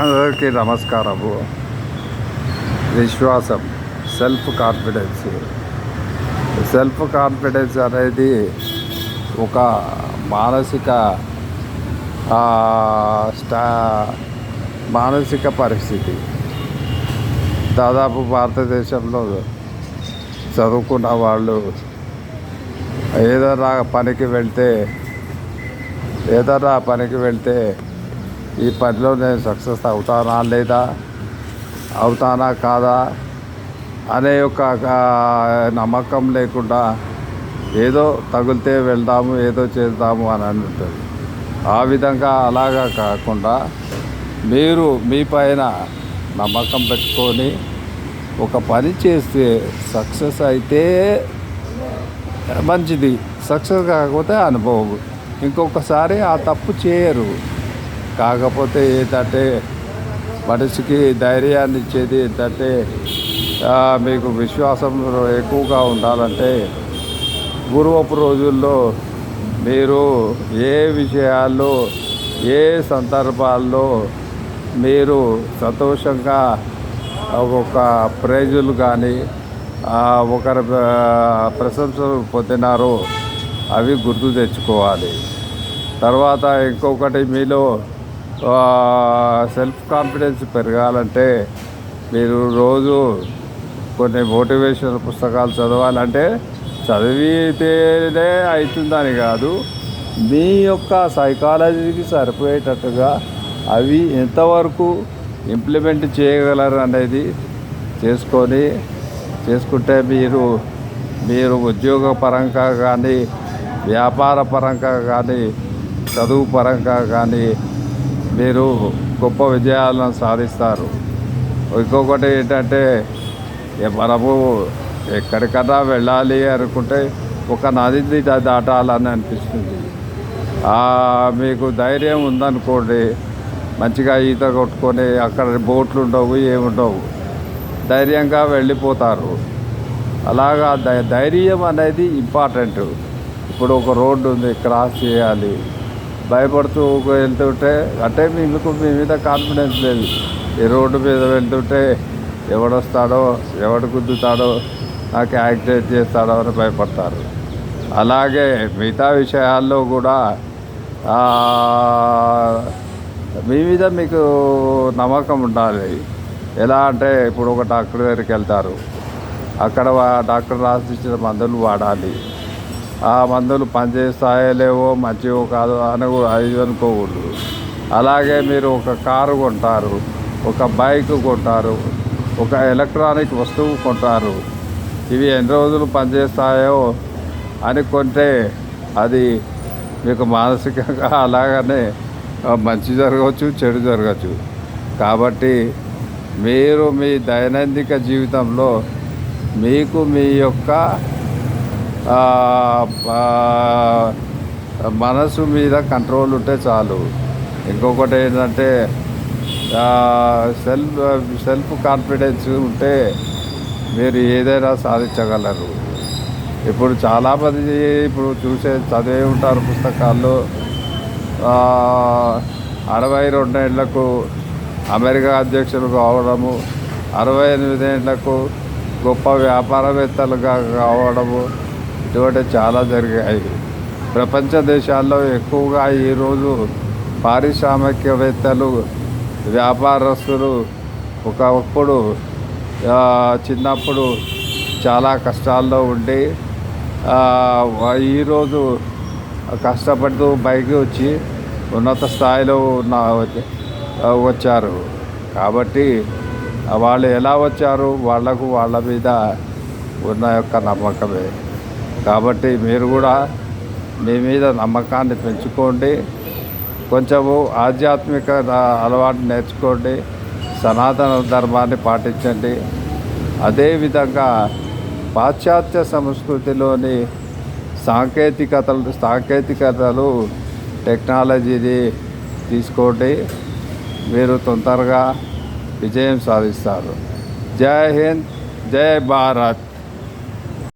అందరికీ నమస్కారము. విశ్వాసం సెల్ఫ్ కాన్ఫిడెన్స్. సెల్ఫ్ కాన్ఫిడెన్స్ అనేది ఒక మానసిక స్టా మానసిక పరిస్థితి. దాదాపు భారతదేశంలో చదువుకున్న వాళ్ళు ఏదైనా పనికి వెళ్తే ఏదైనా పనికి వెళ్తే ఈ పనిలో నేను సక్సెస్ అవుతానా లేదా? అవుతానా కాదా? అనే ఒక నమ్మకం లేకుండా ఏదో తగిలితే వెళ్దాము ఏదో చేద్దాము అని అంటుంది ఆ విధంగా అలాగా కాకుండా మీరు మీ పైన నమ్మకం పెట్టుకొని ఒక పని చేస్తే సక్సెస్ అయితే మంచిది. సక్సెస్ కాకపోతే అనుభవం. ఇంకొకసారి ఆ తప్పు చేయరు. కాకపోతే ఏంటంటే మనిషికి ధైర్యాన్ని ఇచ్చేది ఏంటంటే మీకు విశ్వాసం ఎక్కువగా ఉండాలంటే పూర్వపు రోజుల్లో మీరు ఏ విషయాల్లో ఏ సందర్భాల్లో మీరు సంతోషంగా ఒక ప్రైజులు కానీ ఒకరి ప్రశంసలు పొందినారో అవి గుర్తు తెచ్చుకోవాలి. తర్వాత ఇంకొకటి మీలో సెల్ఫ్ కాన్ఫిడెన్స్ పెరగాలంటే మీరు రోజు కొన్ని మోటివేషనల్ పుస్తకాలు చదవాలంటే చదివితేనే అవుతుందని కాదు మీ యొక్క సైకాలజీకి సరిపోయేటట్టుగా అవి ఎంతవరకు ఇంప్లిమెంట్ చేయగలరు అనేది చేసుకొని చేసుకుంటే మీరు మీరు ఉద్యోగ పరంగా కానీ వ్యాపార పరంగా కానీ చదువు పరంగా కానీ మీరు గొప్ప విజయాలను సాధిస్తారు. ఇంకొకటి ఏంటంటే మనము ఎక్కడికన్నా వెళ్ళాలి అనుకుంటే ఒక నదిని దాటాలని అనిపిస్తుంది. మీకు ధైర్యం ఉందనుకోండి మంచిగా ఈత కొట్టుకొని అక్కడ బోట్లు ఉండవు ఏముండవు. ధైర్యంగా వెళ్ళిపోతారు. అలాగా ధైర్యం అనేది ఇంపార్టెంట్. ఇప్పుడు ఒక రోడ్డు ఉంది క్రాస్ చేయాలి. భయపడుతూ వెళ్తుంటే అంటే మీకు మీ మీద కాన్ఫిడెన్స్ లేదు. ఈ రోడ్డు మీద వెళ్తుంటే ఎవడొస్తాడో ఎవడు గుద్దుతాడో నాకు యాక్సిడెంట్ చేస్తాడో అని భయపడతారు. అలాగే మిగతా విషయాల్లో కూడా మీ మీద మీకు నమ్మకం ఉండాలి. ఎలా అంటే ఇప్పుడు ఒక డాక్టర్ దగ్గరికి వెళ్తారు. అక్కడ వా- డాక్టర్ రాసి ఇచ్చిన మందులు వాడాలి. ఆ మందులు పనిచేస్తాయో లేవో మంచివో కాదు అని కూడా అది అనుకోకూడదు. అలాగే మీరు ఒక కారు కొంటారు ఒక బైక్ కొంటారు ఒక ఎలక్ట్రానిక్ వస్తువు కొంటారు. ఇవి ఎన్ని రోజులు పనిచేస్తాయో అని కొంటే అది మీకు మానసికంగా అలాగనే మంచి జరగవచ్చు చెడు జరగచ్చు కాబట్టి మీరు మీ దైనందిక జీవితంలో మీకు మీ యొక్క మనసు మీద కంట్రోల్ ఉంటే చాలు. ఇంకొకటి ఏంటంటే సెల్ఫ్ సెల్ఫ్ కాన్ఫిడెన్స్ ఉంటే మీరు ఏదైనా సాధించగలరు. ఇప్పుడు చాలామంది ఇప్పుడు చూసే చదివే ఉంటారు పుస్తకాల్లో. అరవై రెండేళ్ళకు అమెరికా అధ్యక్షులు కావడము అరవై ఎనిమిదేళ్ళకు గొప్ప వ్యాపారవేత్తలుగా కావడము ఇటువంటి చాలా జరిగాయి. ప్రపంచ దేశాల్లో ఎక్కువగా ఈరోజు పారిశ్రామికవేత్తలు వ్యాపారస్తులు ఒకప్పుడు చిన్నప్పుడు చాలా కష్టాల్లో ఉండి ఈరోజు కష్టపడుతూ పైకి వచ్చి ఉన్నత స్థాయిలో ఉన్న వచ్చారు. కాబట్టి వాళ్ళు ఎలా వచ్చారు? వాళ్ళకు వాళ్ళ మీద ఉన్న యొక్క నమ్మకమే. కాబట్టి మీరు కూడా మీ మీద నమ్మకాన్ని పెంచుకోండి. కొంచెము ఆధ్యాత్మిక అలవాటు నేర్చుకోండి. సనాతన ధర్మాన్ని పాటించండి. అదేవిధంగా పాశ్చాత్య సంస్కృతిలోని సాంకేతికతలు సాంకేతికతలు టెక్నాలజీని తీసుకోండి. మీరు తొందరగా విజయం సాధిస్తారు. జై హింద్ జై భారత్.